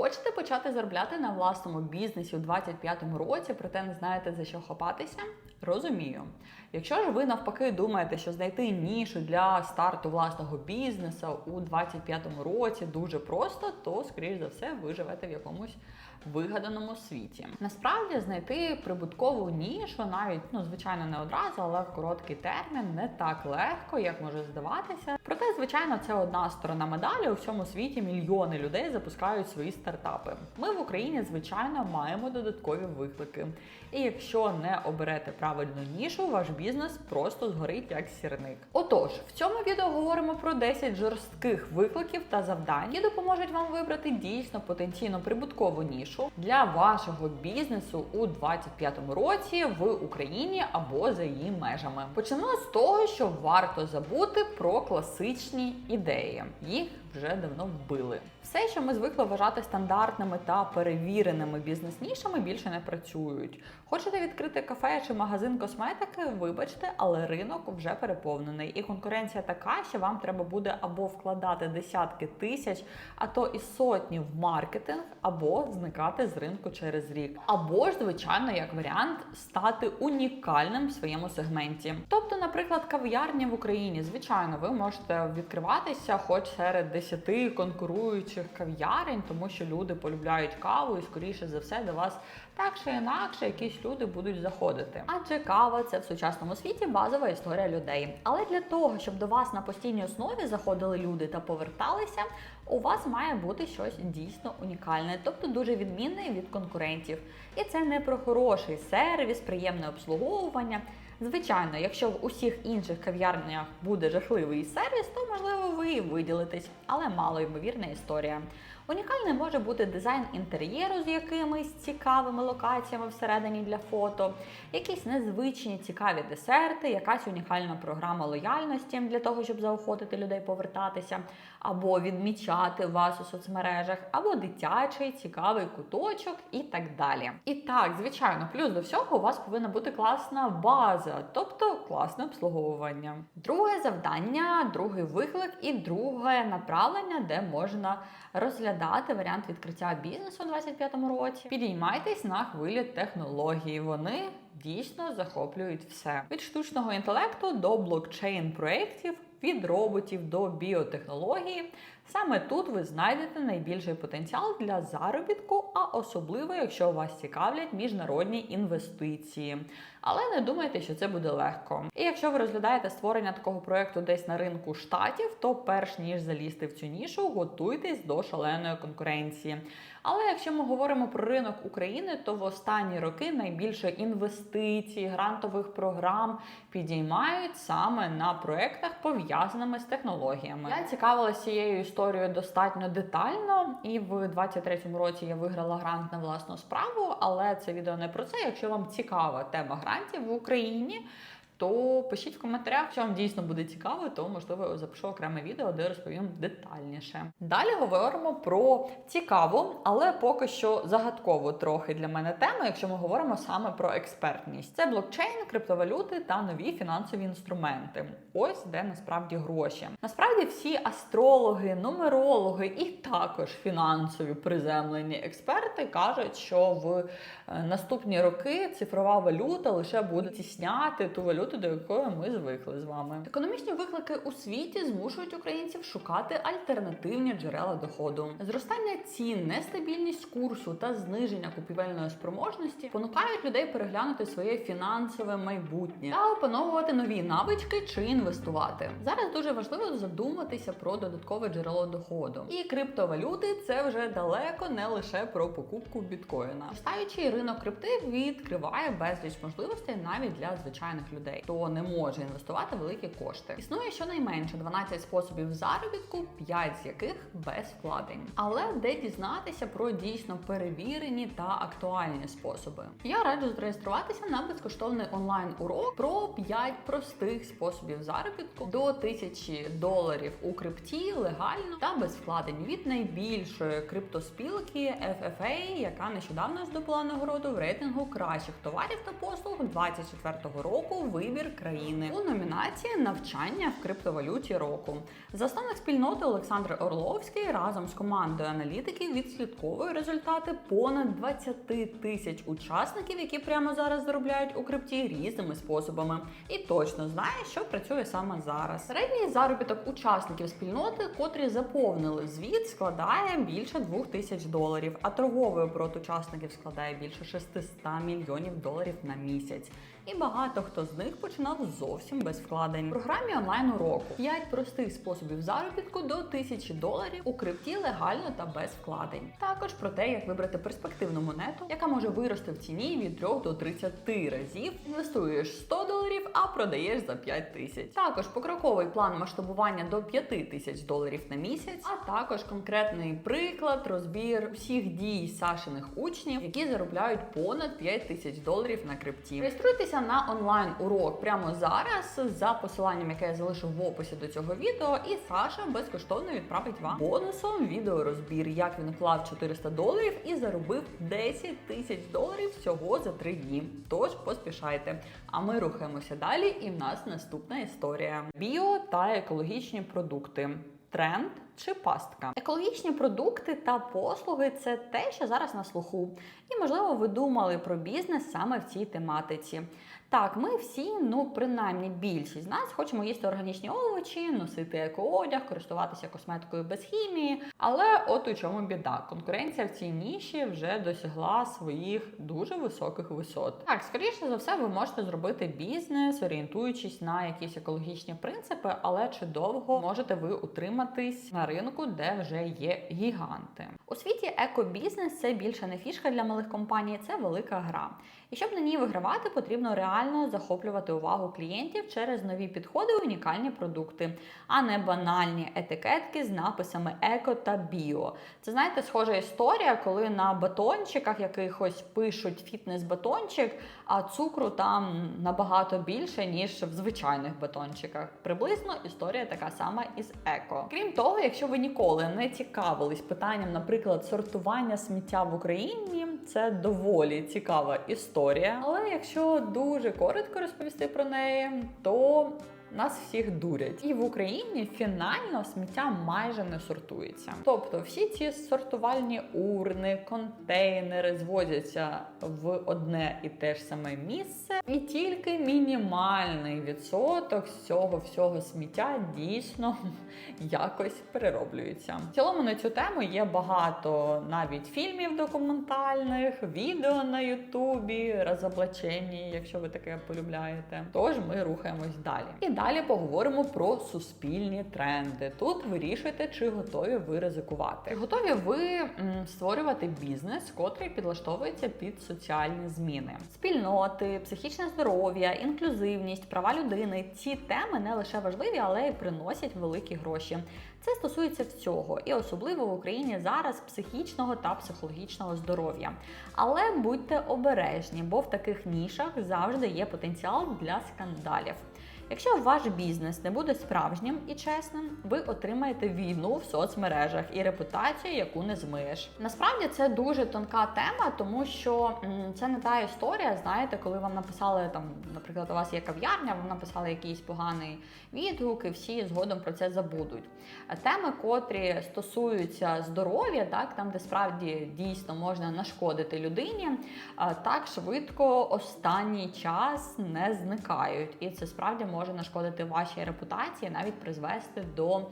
Хочете почати заробляти на власному бізнесі у 25-му році, проте не знаєте за що хапатися? Розумію. Якщо ж ви навпаки думаєте, що знайти нішу для старту власного бізнесу у 25-му році дуже просто, то скоріш за все ви живете в якомусь вигаданому світі. Насправді знайти прибуткову нішу, навіть ну звичайно не одразу, але в короткий термін не так легко, як може здаватися. Проте, звичайно, це одна сторона медалі. У всьому світі мільйони людей запускають свої стартапи. Ми в Україні, звичайно, маємо додаткові виклики. І якщо не оберете правильну нішу, ваш бізнес просто згорить як сірник. Отож, в цьому відео говоримо про 10 жорстких викликів та завдань, які допоможуть вам вибрати дійсно потенційно прибуткову нішу для вашого бізнесу у 2025 році в Україні або за її межами. Почнемо з того, що варто забути про класичні ідеї. Їх вже давно вбили. Все, що ми звикли вважати стандартними та перевіреними бізнес-нішами, більше не працюють. Хочете відкрити кафе чи магазин косметики? Вибачте, але ринок вже переповнений, і конкуренція така, що вам треба буде або вкладати десятки тисяч, а то і сотні в маркетинг, або зникати з ринку через рік. Або ж, звичайно, як варіант, стати унікальним в своєму сегменті. Тобто, наприклад, кав'ярня в Україні, звичайно, ви можете відкриватися, хоч серед 10 конкуруючих кав'ярень, тому що люди полюбляють каву і скоріше за все до вас так чи інакше якісь люди будуть заходити. Адже кава це в сучасному світі базова історія людей. Але для того, щоб до вас на постійній основі заходили люди та поверталися, у вас має бути щось дійсно унікальне, тобто дуже відмінне від конкурентів. І це не про хороший сервіс, приємне обслуговування. Звичайно, якщо в усіх інших кав'ярнях буде жахливий сервіс, то можливо ви виділитесь, але мало ймовірна історія. Унікальним може бути дизайн інтер'єру з якимись цікавими локаціями всередині для фото, якісь незвичні цікаві десерти, якась унікальна програма лояльності для того, щоб заохотити людей повертатися, або відмічати вас у соцмережах, або дитячий цікавий куточок і так далі. І так, звичайно, плюс до всього у вас повинна бути класна база, тобто класне обслуговування. Друге завдання, другий виклик і друге направлення, де можна розглядати варіант відкриття бізнесу у 2025 році. Підіймайтесь на хвилі технології. Вони дійсно захоплюють все від штучного інтелекту до блокчейн проєктів. Від роботів до біотехнології саме тут ви знайдете найбільший потенціал для заробітку, а особливо, якщо вас цікавлять міжнародні інвестиції. Але не думайте, що це буде легко. І якщо ви розглядаєте створення такого проекту десь на ринку штатів, то перш ніж залізти в цю нішу, готуйтесь до шаленої конкуренції. Але якщо ми говоримо про ринок України, то в останні роки найбільше інвестицій, грантових програм підіймають саме на проектах, пов'язаними з технологіями. Я цікавилася цією історією достатньо детально, і в 23-му році я виграла грант на власну справу. Але це відео не про це. Якщо вам цікава тема грантів в Україні. То пишіть в коментарях, якщо вам дійсно буде цікаво, то можливо запишу окреме відео, де розповім детальніше. Далі говоримо про цікаву, але поки що загадкову трохи для мене тему, якщо ми говоримо саме про експертність. Це блокчейн, криптовалюти та нові фінансові інструменти. Ось де насправді гроші. Насправді всі астрологи, нумерологи і також фінансові приземлені експерти кажуть, що в е, наступні роки цифрова валюта лише буде тісняти ту валюту до якої ми звикли з вами. Економічні виклики у світі змушують українців шукати альтернативні джерела доходу. Зростання цін, нестабільність курсу та зниження купівельної спроможності спонукають людей переглянути своє фінансове майбутнє та опановувати нові навички чи інвестувати. Зараз дуже важливо задуматися про додаткове джерело доходу. І криптовалюти це вже далеко не лише про покупку біткоїна. Зростаючий ринок крипти відкриває безліч можливостей навіть для звичайних людей хто не може інвестувати великі кошти. Існує щонайменше 12 способів заробітку, 5 з яких без вкладень. Але де дізнатися про дійсно перевірені та актуальні способи? Я раджу зареєструватися на безкоштовний онлайн урок про 5 простих способів заробітку до 1000 доларів у крипті легально та без вкладень від найбільшої криптоспілки FFA, яка нещодавно здобула нагороду в рейтингу кращих товарів та послуг 24 року. Ви вибір країни у номінації Навчання в криптовалюті року. Засновник спільноти Олександр Орловський разом з командою аналітиків відслідковує результати понад 20 тисяч учасників, які прямо зараз заробляють у крипті різними способами, і точно знає, що працює саме зараз. Середній заробіток учасників спільноти, котрі заповнили звіт, складає більше 2 тисяч доларів, а торговий оборот учасників складає більше 600 мільйонів доларів на місяць. І багато хто з них починав зовсім без вкладень. В програмі онлайн уроку 5 простих способів заробітку до 1000 доларів у крипті легально та без вкладень. Також про те, як вибрати перспективну монету, яка може вирости в ціні від 3 до 30 разів. Інвестуєш 100 доларів, а продаєш за 5 тисяч. Також покроковий план масштабування до 5 тисяч доларів на місяць, а також конкретний приклад, розбір всіх дій Сашиних учнів, які заробляють понад 5 тисяч доларів на крипті. Реєструйтеся на онлайн урок прямо зараз за посиланням, яке я залишу в описі до цього відео, і Саша безкоштовно відправить вам бонусом відеорозбір, як він вклав 400 доларів і заробив 10 тисяч доларів всього за 3 дні. Тож поспішайте. А ми рухаємося далі, і в нас наступна історія: біо та екологічні продукти. Тренд чи пастка. Екологічні продукти та послуги це те, що зараз на слуху. І, можливо, ви думали про бізнес саме в цій тематиці. Так, ми всі, ну принаймні більшість з нас, хочемо їсти органічні овочі, носити екоодяг, користуватися косметикою без хімії. Але от у чому біда. Конкуренція в цій ніші вже досягла своїх дуже високих висот. Так, скоріше за все, ви можете зробити бізнес, орієнтуючись на якісь екологічні принципи, але чи довго можете ви утриматись на ринку, де вже є гіганти? У світі екобізнес це більше не фішка для малих компаній, це велика гра. І щоб на ній вигравати, потрібно реально захоплювати увагу клієнтів через нові підходи унікальні продукти, а не банальні етикетки з написами еко та біо. Це знаєте, схожа історія, коли на батончиках якихось пишуть фітнес-батончик, а цукру там набагато більше, ніж в звичайних батончиках. Приблизно історія така сама із еко. Крім того, якщо ви ніколи не цікавились питанням, наприклад, сортування сміття в Україні, це доволі цікава історія. Але якщо дуже коротко розповісти про неї, то нас всіх дурять. І в Україні фінально сміття майже не сортується. Тобто всі ці сортувальні урни, контейнери звозяться в одне і те ж саме місце, і тільки мінімальний відсоток з цього всього сміття дійсно якось перероблюється. В цілому на цю тему є багато навіть фільмів документальних, відео на Ютубі, розоблачені, якщо ви таке полюбляєте. Тож ми рухаємось далі. Далі поговоримо про суспільні тренди. Тут вирішуйте, чи готові ви ризикувати. Чи готові ви створювати бізнес, котрий підлаштовується під соціальні зміни, спільноти, психічне здоров'я, інклюзивність, права людини. Ці теми не лише важливі, але й приносять великі гроші. Це стосується всього, і особливо в Україні зараз психічного та психологічного здоров'я. Але будьте обережні, бо в таких нішах завжди є потенціал для скандалів. Якщо ваш бізнес не буде справжнім і чесним, ви отримаєте війну в соцмережах і репутацію, яку не змиєш. Насправді це дуже тонка тема, тому що це не та історія. Знаєте, коли вам написали там, наприклад, у вас є кав'ярня, вам написали якийсь поганий відгук, і всі згодом про це забудуть. Теми, котрі стосуються здоров'я, так там, де справді дійсно можна нашкодити людині, так швидко останній час не зникають, і це справді може нашкодити вашій репутації, навіть призвести до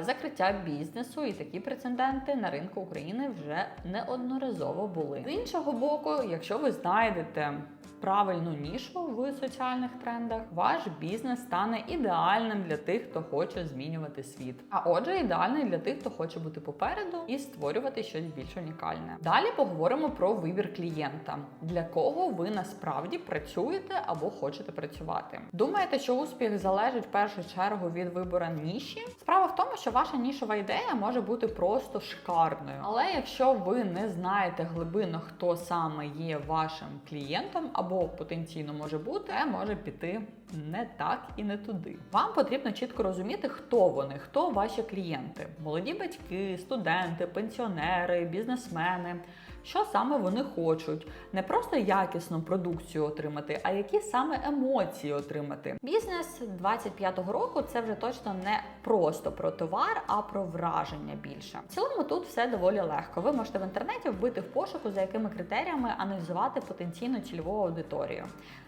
закриття бізнесу. І такі прецеденти на ринку України вже неодноразово були. З іншого боку, якщо ви знайдете правильну нішу в соціальних трендах, ваш бізнес стане ідеальним для тих, хто хоче змінювати світ. А отже, ідеальний для тих, хто хоче бути попереду і створювати щось більш унікальне. Далі поговоримо про вибір клієнта, для кого ви насправді працюєте або хочете працювати. Думаєте, що успіх залежить в першу чергу від вибору ніші? Справа в тому, що ваша нішова ідея може бути просто шикарною. Але якщо ви не знаєте глибинно, хто саме є вашим клієнтом або або потенційно може бути, може піти не так і не туди. Вам потрібно чітко розуміти, хто вони, хто ваші клієнти: молоді батьки, студенти, пенсіонери, бізнесмени. Що саме вони хочуть, не просто якісну продукцію отримати, а які саме емоції отримати. Бізнес 25-го року це вже точно не просто про товар, а про враження більше. В цілому тут все доволі легко. Ви можете в інтернеті вбити в пошуку, за якими критеріями аналізувати потенційну цільову аудиторію.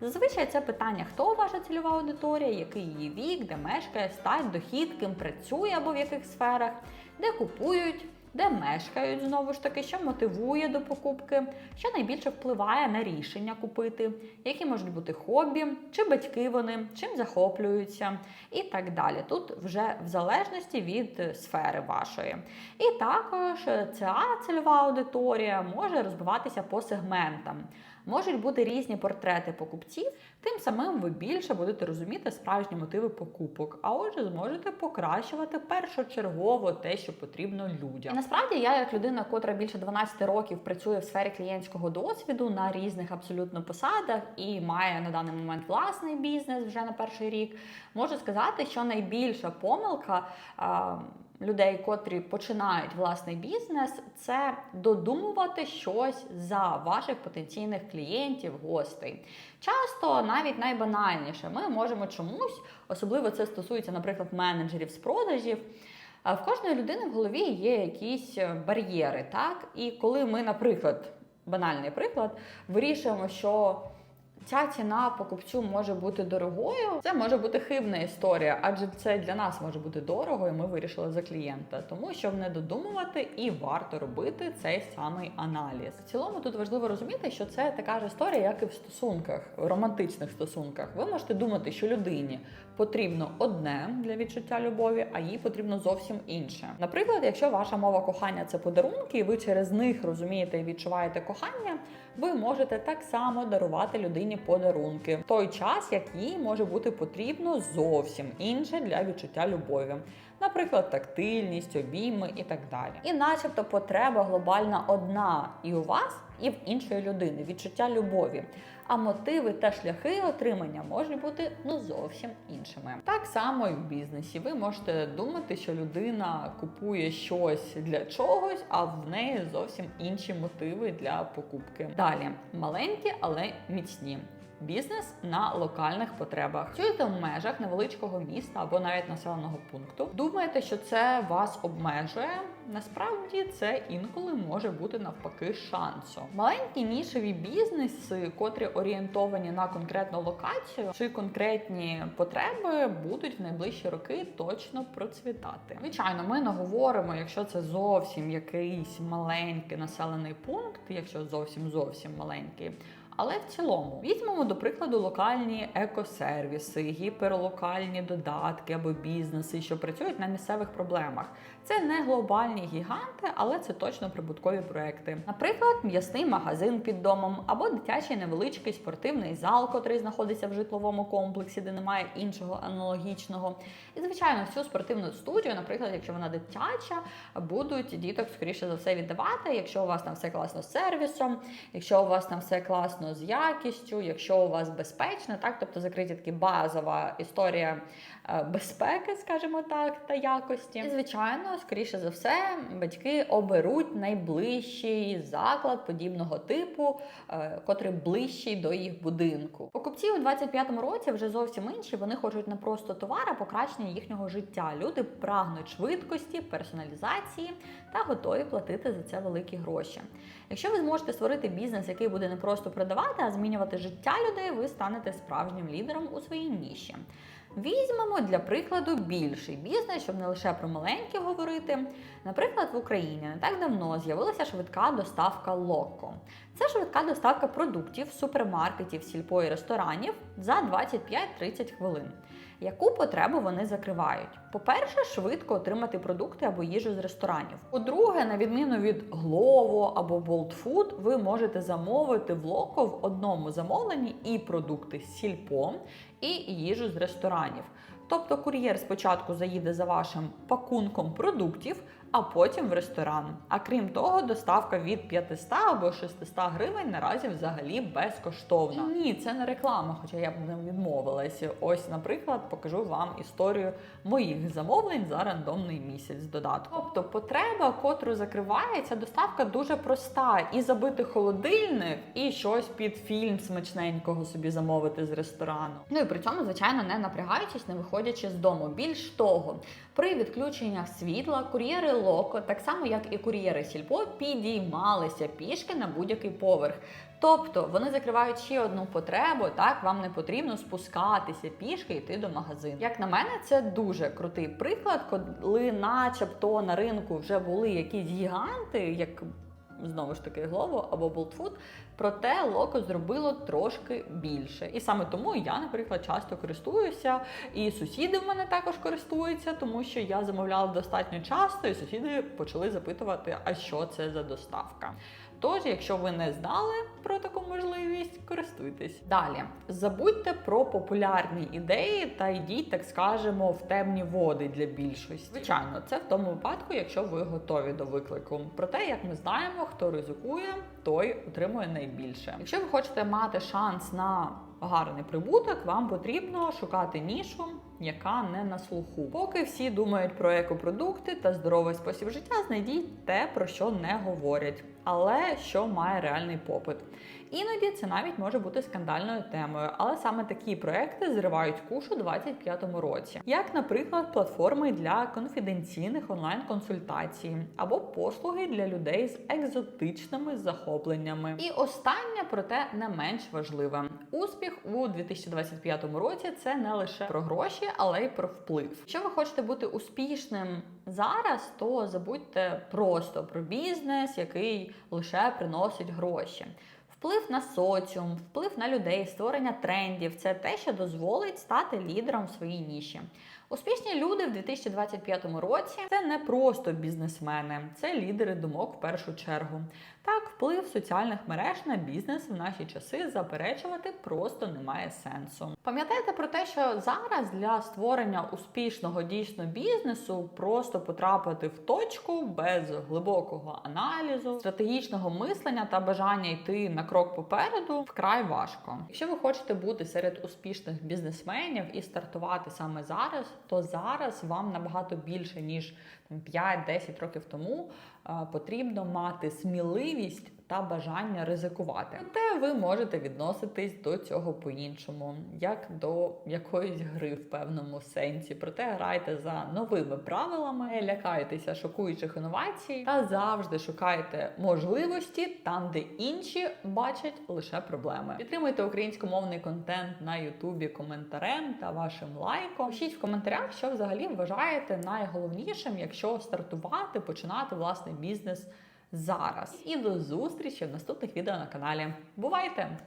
Зазвичай це питання, хто ваша цільова аудиторія, який її вік, де мешкає, стать, дохід, ким працює або в яких сферах, де купують. Де мешкають знову ж таки, що мотивує до покупки, що найбільше впливає на рішення купити, які можуть бути хобі, чи батьки вони, чим захоплюються, і так далі. Тут вже в залежності від сфери вашої. І також ця цільова аудиторія може розбиватися по сегментам. Можуть бути різні портрети покупців, тим самим ви більше будете розуміти справжні мотиви покупок, а отже, зможете покращувати першочергово те, що потрібно людям. Насправді я, як людина, котра більше 12 років працює в сфері клієнтського досвіду на різних абсолютно посадах і має на даний момент власний бізнес вже на перший рік, можу сказати, що найбільша помилка. А, людей, котрі починають власний бізнес, це додумувати щось за ваших потенційних клієнтів, гостей. Часто навіть найбанальніше ми можемо чомусь, особливо це стосується, наприклад, менеджерів з продажів. В кожної людини в голові є якісь бар'єри, так? І коли ми, наприклад, банальний приклад, вирішуємо, що Ця ціна покупцю може бути дорогою. Це може бути хибна історія, адже це для нас може бути дорого, і ми вирішили за клієнта. Тому щоб не додумувати, і варто робити цей самий аналіз. В цілому тут важливо розуміти, що це така ж історія, як і в стосунках, в романтичних стосунках. Ви можете думати, що людині потрібно одне для відчуття любові, а їй потрібно зовсім інше. Наприклад, якщо ваша мова кохання це подарунки, і ви через них розумієте і відчуваєте кохання, ви можете так само дарувати людині подарунки в той час, як їй може бути потрібно зовсім інше для відчуття любові. Наприклад, тактильність, обійми і так далі. І начебто потреба глобальна одна і у вас, і в іншої людини відчуття любові. А мотиви та шляхи отримання можуть бути ну зовсім іншими. Так само і в бізнесі. Ви можете думати, що людина купує щось для чогось, а в неї зовсім інші мотиви для покупки. Далі маленькі, але міцні. Бізнес на локальних потребах. Працюєте в межах невеличкого міста або навіть населеного пункту. Думаєте, що це вас обмежує? Насправді це інколи може бути навпаки шансом. Маленькі нішеві бізнеси, котрі орієнтовані на конкретну локацію чи конкретні потреби, будуть в найближчі роки точно процвітати. Звичайно, ми не говоримо, якщо це зовсім якийсь маленький населений пункт, якщо зовсім зовсім маленький. Але в цілому візьмемо до прикладу локальні екосервіси, гіперлокальні додатки або бізнеси, що працюють на місцевих проблемах. Це не глобальні гіганти, але це точно прибуткові проекти. Наприклад, м'ясний магазин під домом або дитячий невеличкий спортивний зал, котрий знаходиться в житловому комплексі, де немає іншого аналогічного. І звичайно, всю спортивну студію, наприклад, якщо вона дитяча, будуть діток скоріше за все віддавати, якщо у вас там все класно з сервісом, якщо у вас там все класно з якістю, якщо у вас безпечно, так тобто закриті такі базова історія е, безпеки, скажімо так, та якості. І звичайно, скоріше за все, батьки оберуть найближчий заклад подібного типу, е, котрий ближчий до їх будинку. Покупці у 25-му році вже зовсім інші. Вони хочуть не просто товар, а покращення їхнього життя. Люди прагнуть швидкості, персоналізації та готові платити за це великі гроші. Якщо ви зможете створити бізнес, який буде не просто продавати, а змінювати життя людей, ви станете справжнім лідером у своїй ніші. Візьмемо для прикладу більший бізнес, щоб не лише про маленькі говорити. Наприклад, в Україні не так давно з'явилася швидка доставка Локо. Це швидка доставка продуктів, супермаркетів, сільпо і ресторанів за 25-30 хвилин. Яку потребу вони закривають? По-перше, швидко отримати продукти або їжу з ресторанів. По-друге, на відміну від Glovo або Food, ви можете замовити в Локо в одному замовленні і продукти з сільпо, і їжу з ресторанів. Тобто кур'єр спочатку заїде за вашим пакунком продуктів, а потім в ресторан. А крім того, доставка від 500 або 600 гривень наразі взагалі безкоштовна. Ні, це не реклама, хоча я б не відмовилася. Ось, наприклад, покажу вам історію моїх замовлень за рандомний місяць додатку. Тобто потреба, котру закриває, ця доставка дуже проста. І забити холодильник, і щось під фільм смачненького собі замовити з ресторану. Ну і при цьому, звичайно, не напрягаючись, не виходячи з дому. Більш того, при відключеннях світла кур'єри Локо, так само як і кур'єри Сільпо, підіймалися пішки на будь-який поверх. Тобто вони закривають ще одну потребу, так вам не потрібно спускатися пішки йти до магазину. Як на мене, це дуже крутий приклад, коли, начебто, на ринку вже були якісь гіганти, як знову ж таки Glovo або Bolt Food, проте Локо зробило трошки більше. І саме тому я, наприклад, часто користуюся, і сусіди в мене також користуються, тому що я замовляла достатньо часто, і сусіди почали запитувати, а що це за доставка. Тож, якщо ви не знали про таку можливість, користуйтесь. Далі забудьте про популярні ідеї та йдіть, так скажемо, в темні води для більшості. Звичайно, це в тому випадку, якщо ви готові до виклику. Проте, як ми знаємо, хто ризикує, той отримує найбільше. Якщо ви хочете мати шанс на гарний прибуток, вам потрібно шукати нішу, яка не на слуху. Поки всі думають про екопродукти та здоровий спосіб життя, знайдіть те, про що не говорять, але що має реальний попит. Іноді це навіть може бути скандальною темою, але саме такі проекти зривають кушу у 25-му році, як, наприклад, платформи для конфіденційних онлайн-консультацій або послуги для людей з екзотичними захопленнями. І останнє, проте не менш важливе, успіх у 2025 році це не лише про гроші, але й про вплив. Якщо ви хочете бути успішним зараз, то забудьте просто про бізнес, який лише приносить гроші. Вплив на соціум, вплив на людей, створення трендів це те, що дозволить стати лідером в своїй ніші. Успішні люди в 2025 році це не просто бізнесмени, це лідери думок в першу чергу. Так, вплив соціальних мереж на бізнес в наші часи заперечувати просто немає сенсу. Пам'ятайте про те, що зараз для створення успішного дійсно бізнесу просто потрапити в точку без глибокого аналізу, стратегічного мислення та бажання йти на крок попереду вкрай важко. Якщо ви хочете бути серед успішних бізнесменів і стартувати саме зараз, то зараз вам набагато більше ніж там 5-10 років тому потрібно мати сміливість та бажання ризикувати. Проте ви можете відноситись до цього по-іншому, як до якоїсь гри в певному сенсі. Проте грайте за новими правилами, лякайтеся шокуючих інновацій та завжди шукайте можливості там, де інші бачать лише проблеми. Підтримуйте українськомовний контент на Ютубі коментарем та вашим лайком. Пишіть в коментарях, що взагалі вважаєте найголовнішим, якщо стартувати, починати власний бізнес зараз. І до зустрічі в наступних відео на каналі. Бувайте!